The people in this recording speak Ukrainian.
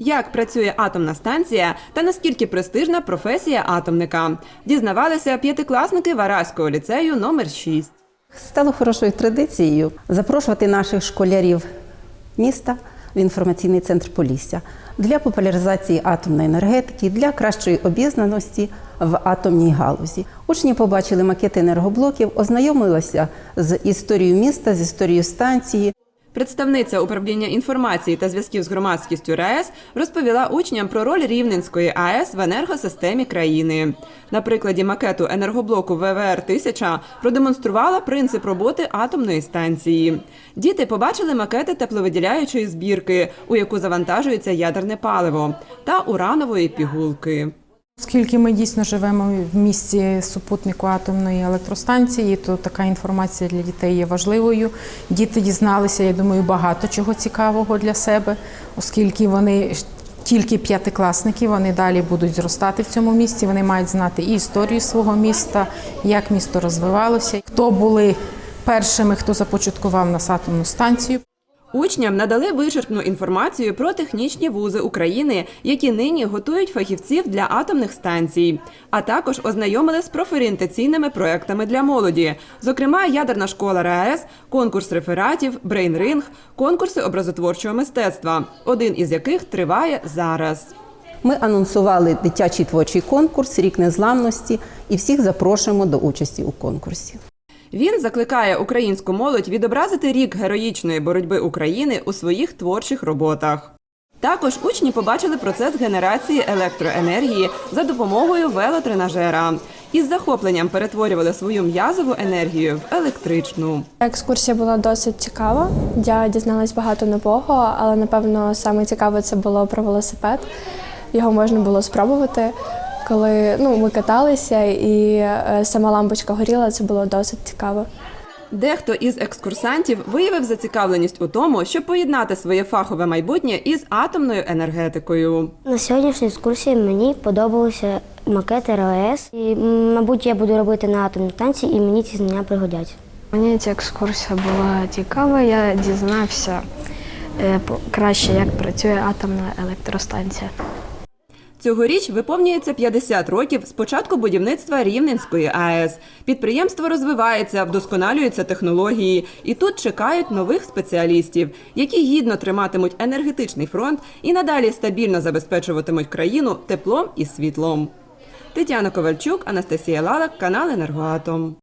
Як працює атомна станція та наскільки престижна професія атомника, дізнавалися п'ятикласники Вараського ліцею номер 6. Стало хорошою традицією запрошувати наших школярів міста в інформаційний центр Полісся для популяризації атомної енергетики, для кращої обізнаності в атомній галузі. Учні побачили макети енергоблоків, ознайомилися з історією міста, з історією станції. Представниця управління інформації та зв'язків з громадськістю РаЕС розповіла учням про роль Рівненської АЕС в енергосистемі країни. На прикладі макету енергоблоку ВВР 1000 продемонструвала принцип роботи атомної станції. Діти побачили макети тепловиділяючої збірки, у яку завантажується ядерне паливо, та уранової пігулки. Оскільки ми дійсно живемо в місті супутнику атомної електростанції, то така інформація для дітей є важливою. Діти дізналися, я думаю, багато чого цікавого для себе, оскільки вони тільки п'ятикласники, вони далі будуть зростати в цьому місті. Вони мають знати і історію свого міста, як місто розвивалося, хто були першими, хто започаткував нас атомну станцію. Учням надали вичерпну інформацію про технічні вузи України, які нині готують фахівців для атомних станцій, а також ознайомили з профорієнтаційними проектами для молоді, зокрема ядерна школа РаЕС, конкурс рефератів, брейнринг, конкурси образотворчого мистецтва, один із яких триває зараз. Ми анонсували дитячий творчий конкурс Рік незламності і всіх запрошуємо до участі у конкурсі. Він закликає українську молодь відобразити рік героїчної боротьби України у своїх творчих роботах. Також учні побачили процес генерації електроенергії за допомогою велотренажера. Із захопленням перетворювали свою м'язову енергію в електричну. Екскурсія була досить цікава. Я дізналась багато нового, але напевно саме цікаве це було про велосипед. Його можна було спробувати. Коли ну, ми каталися і е, сама лампочка горіла, це було досить цікаво. Дехто із екскурсантів виявив зацікавленість у тому, щоб поєднати своє фахове майбутнє із атомною енергетикою. На сьогоднішній екскурсії мені подобалися макети РАЕС. І, мабуть, я буду робити на атомній станції, і мені ці знання пригодяться. Мені ця екскурсія була цікава. Я дізнався е, по- краще, як працює атомна електростанція. Цьогоріч виповнюється 50 років з початку будівництва Рівненської АЕС. Підприємство розвивається, вдосконалюються технології, і тут чекають нових спеціалістів, які гідно триматимуть енергетичний фронт і надалі стабільно забезпечуватимуть країну теплом і світлом. Тетяна Ковальчук, Анастасія Лалак, канал Енергоатом.